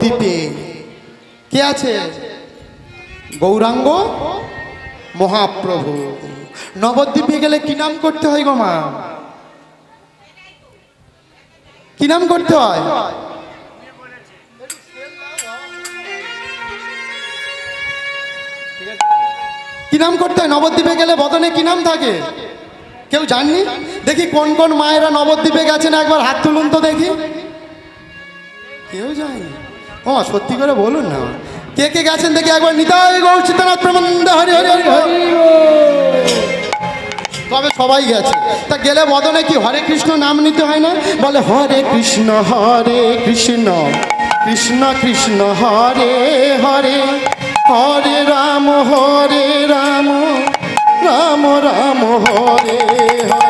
দ্বীপে কে আছে? গৌরাঙ্গ মহাপ্রভু। নবদ্বীপে গেলে কি নাম করতে হয় গো মা? কি নাম করতে হয়? কি নাম করতে হয়? নবদ্বীপে গেলে বদনে কি নাম থাকে? কেউ জাননি? দেখি কোন কোন মায়েরা নবদ্বীপে গেছেন একবার হাত তুলুন তো দেখি। কেউ যায়নি ও, সত্যি করে বলুন না। কে কে গেছেন দেখি একবার? নিতাই গৌর চিত্তনাথ প্রমন্দ, হরি হরি হরি হরি। তবে সবাই গেছে। তা গেলে বদনে কি হরে কৃষ্ণ নাম নিতে হয় না? বলে, হরে কৃষ্ণ হরে কৃষ্ণ কৃষ্ণ কৃষ্ণ, হরে হরে হরে রাম হরে রাম রাম রাম, হরে হরে।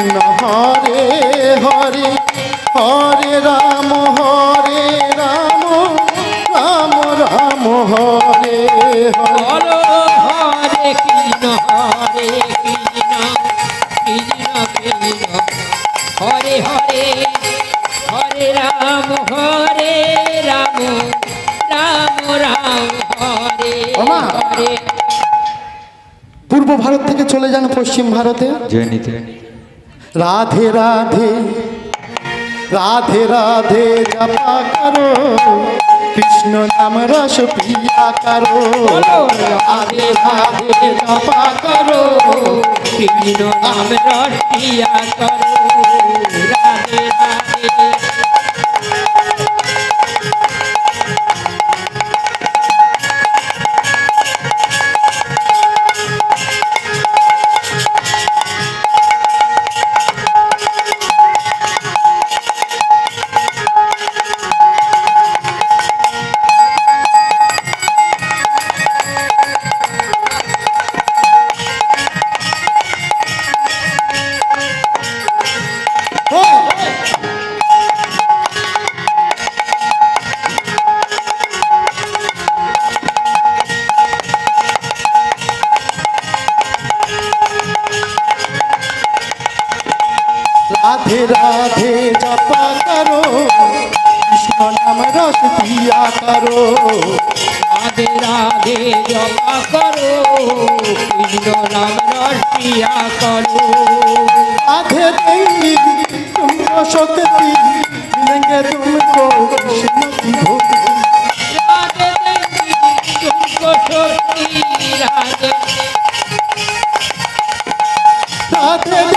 কৃষ্ণ হরে হরে হরে রাম হরে রাম রাম রাম হরে হরে। হরে কৃষ্ণ হরে কৃষ্ণ কৃষ্ণ কৃষ্ণ হরে হরে হরে রাম হরে রাম রাম রাম হরে ওমা। হরে। পূর্ব ভারত থেকে চলে যান পশ্চিম ভারতে। জয়নীতে রাধে রাধে রাধে রাধে জপা করো। কৃষ্ণ নাম রস পিয়া করো। রাধে রাধে জপা করো। কৃষ্ণ নাম প্রিয়া করো। রাধে রাধে করো কৃষ্ণ নাম রস পিয়া করো রাধে রাধে জপা করো কৃষ্ণ নাম রটিয়া করো राधे देंगी तुमको शक्ति मिलेंगे तुमको कृष्ण की भक्ति राधे देंगी तुमको शक्ति राधे राधे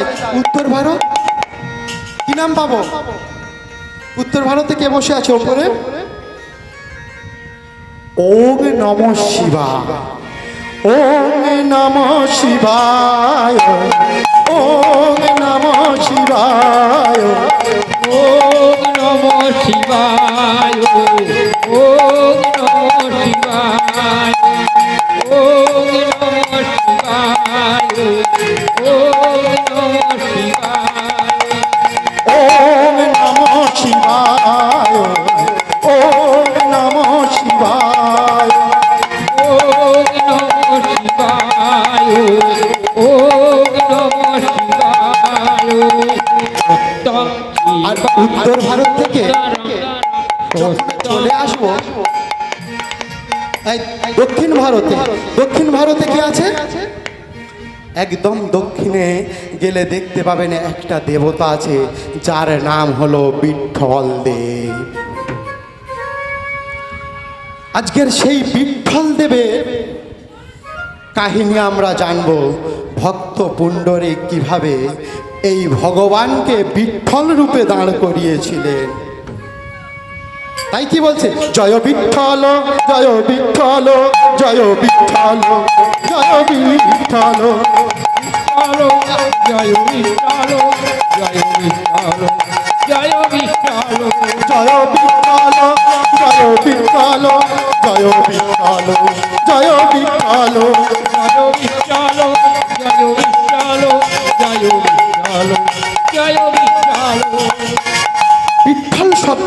যাই উত্তর ভারত। কি নাম পাবো? উত্তর ভারতে কে বসে আছে ওপরে? ওম নম শিবা ওম নম শিবায়। দক্ষিণ ভারতে। দক্ষিণ ভারতে কি আছে? একদম দক্ষিণে গেলে দেখতে পাবেন একটা দেবতা আছে, যার নাম হলো বিঠল দেব। আজকের সেই বিঠল দেবের কাহিনী আমরা জানব, ভক্ত পুণ্ডরে কীভাবে এই ভগবানকে বিঠল রূপে দাঁড় করিয়েছিলেন। তাই কি বলছে জয় বিঠল জয় বিঠল জয় বিঠল জয় বিঠল জয় বিষ্ণু জয় বিষ্ণু জয় বিঠল জয় বিঠল জয় বিঠল জয় বিঠল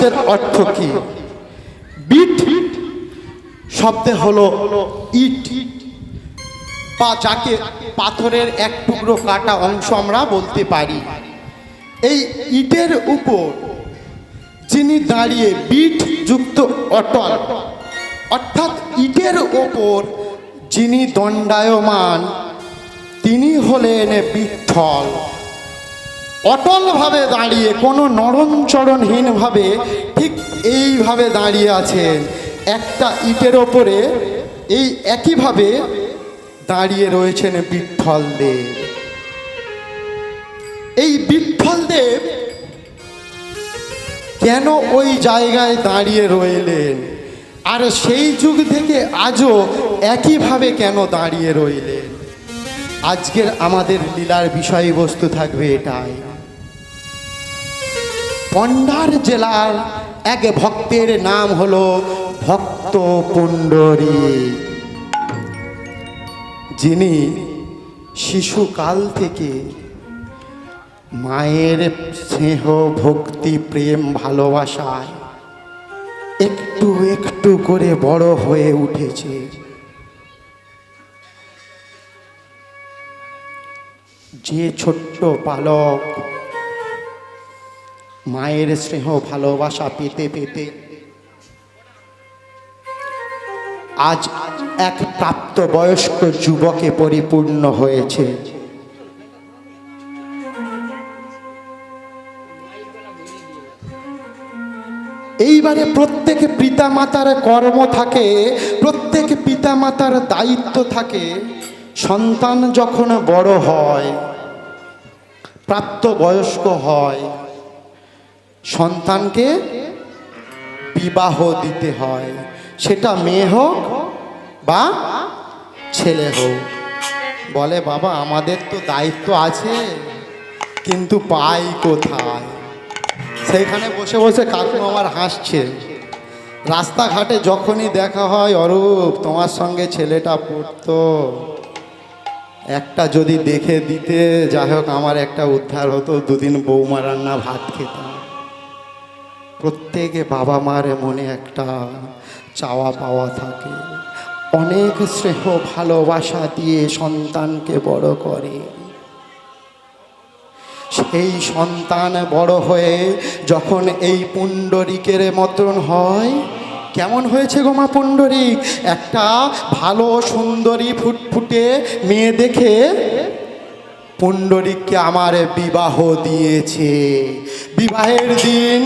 শব্দের অর্থ কি? বিট শব্দে হলো ইট। বা যাকে পাথরের এক টুকরো কাটা অংশ আমরা বলতে পারি। এই ইটের উপর যিনি দাঁড়িয়ে বিট যুক্ত অটল, অর্থাৎ ইটের ওপর যিনি দণ্ডায়মান, তিনি হলেন বিঠল অটলভাবে দাঁড়িয়ে, কোনো নরমচরণহীনভাবে ঠিক এইভাবে দাঁড়িয়ে আছেন। একটা ইটের ওপরে এই একইভাবে দাঁড়িয়ে রয়েছেন বিঠল দেব। এই বিঠল দেব কেন ওই জায়গায় দাঁড়িয়ে রইলেন? আর সেই যুগ থেকে আজও একইভাবে কেন দাঁড়িয়ে রইলেন? আজকের আমাদের লীলার বিষয়বস্তু থাকবে এটাই। পন্ডার জেলার এক ভক্তের নাম হলো ভক্ত পুণ্ডরী। যিনি শিশুকাল থেকে মায়ের স্নেহ, ভক্তি, প্রেম, ভালোবাসায় একটু একটু করে বড় হয়ে উঠেছে। যে ছোট্ট বালক মায়ের স্নেহ, ভালোবাসা পেতে পেতে। আজ এক প্রাপ্তবয়স্ক যুবকে পরিপূর্ণ হয়েছে। এইবারে প্রত্যেক পিতামাতার কর্ম থাকে, প্রত্যেক পিতামাতার দায়িত্ব থাকে। সন্তান যখন বড় হয়, প্রাপ্তবয়স্ক হয় সন্তানকে বিবাহ দিতে হয়। সেটা মেয়ে হোক বা ছেলে হোক। বলে, বাবা, আমাদের তো দায়িত্ব আছে, কিন্তু পাই কোথায়? সেইখানে বসে বসে কাকু আমার হাসছে। রাস্তাঘাটে যখনই দেখা হয়, অরূপ, তোমার সঙ্গে ছেলেটা পড়তো। একটা যদি দেখে দিতে, যাই হোক, আমার একটা উদ্ধার হতো, দুদিন বৌমা রান্না ভাত খেতাম। প্রত্যেকে বাবা মার মনে একটা চাওয়া পাওয়া থাকে। অনেক স্নেহ ভালোবাসা দিয়ে সন্তানকে বড় করে। সেই সন্তান বড় হয়ে যখন এই পুণ্ডরিকের মতন হয়, কেমন হয়েছে গোমা পুণ্ডরিক? একটা ভালো সুন্দরী ফুটফুটে মেয়ে দেখে পুণ্ডরিককে আমার বিবাহ দিয়েছে। বিবাহের দিন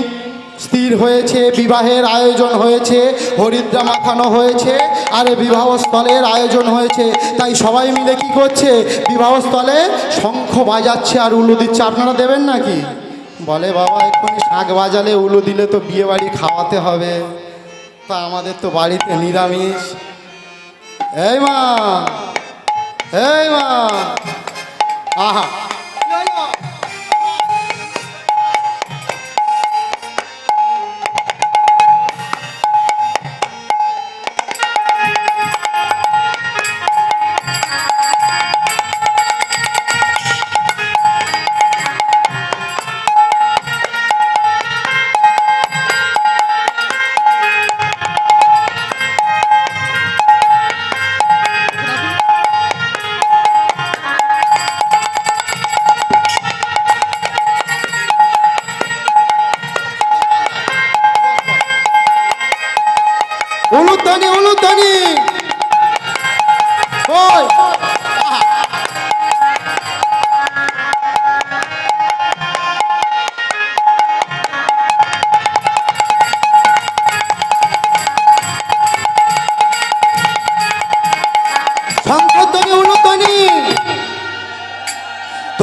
স্থির হয়েছে, বিবাহের আয়োজন হয়েছে হরিদ্রা মাখানো হয়েছে, আর বিবাহস্থলের আয়োজন হয়েছে। তাই সবাই মিলে কি করছে? বিবাহস্থলে শঙ্খ বাজাচ্ছে আর উলু দিচ্ছে। আপনারা দেবেন নাকি? বলে বাবা, এক্ষুনি শাঁখ বাজালে উলু দিলে তো বিয়ে বাড়ি খাওয়াতে হবে। তা আমাদের তো বাড়িতে নিরামিষ। এই মা! এই মা! আহা!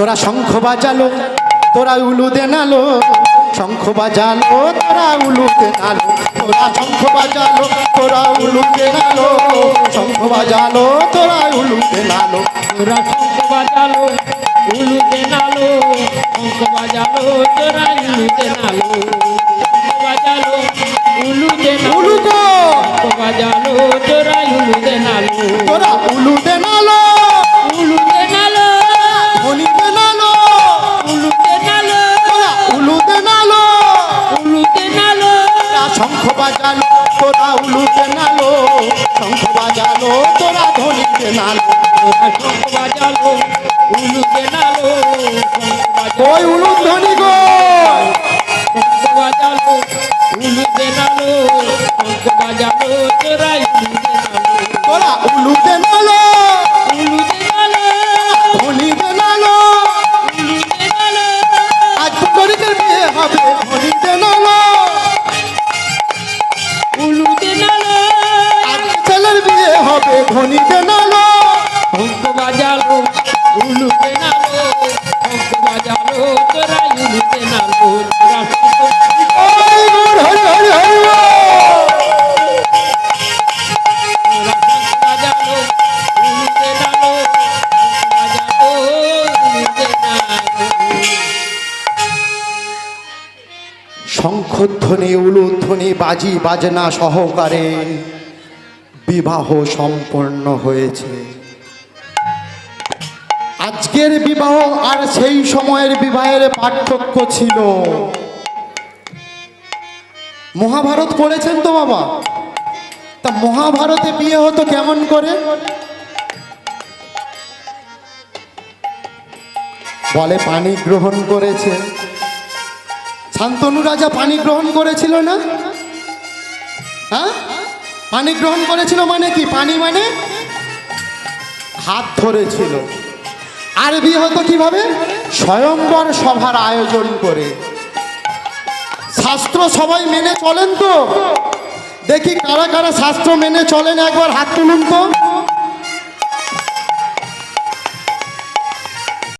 তোরা শঙ্খ বাজালো, তোরা উলু দেনালো শঙ্খ বাজালো, তোরা উলু দেনালো তোরা শঙ্খ বাজালো, তোরা উলু দেনালো শঙ্খ বাজালো, তোরা উলু দেনালো তোরা শঙ্খ বাজালো উলু দেনালো শঙ্খ বাজালো, তোরা উলু দেনালো বাজালো উলু বাজালো ওই উলু ধ্বনি গো। বাজালো উলু দেনালো শঙ্খ বাজালো তোরা উলু তোরা উলু দেনালো উলু দেনালো ধ্বনি দেনালো উলু দেনালো আজ তোরিদের বিয়ে হবে ধ্বনি দেনালো উলু দেনালো আজ ছেলের বিয়ে হবে ধ্বনি দেনালো বাজি বাজনা সহকারে বিবাহ সম্পন্ন হয়েছে। আজকের বিবাহ আর সেই সময়ের বিবাহের পার্থক্য ছিল। মহাভারত পড়েছেন তো বাবা? তা মহাভারতে বিয়ে হতো কেমন করে? বলে পানি গ্রহণ করেছে। শান্তনু রাজা পানি গ্রহণ করেছিল না? হ্যাঁ? পানি গ্রহণ করেছিল মানে কি? পানি মানে হাত ধরেছিল। আর বিয়ে হতো কীভাবে? স্বয়ংবর সভার আয়োজন করে। শাস্ত্র সবাই মেনে চলেন তো? দেখি কারা কারা শাস্ত্র মেনে চলেন একবার হাত তুলুন তো।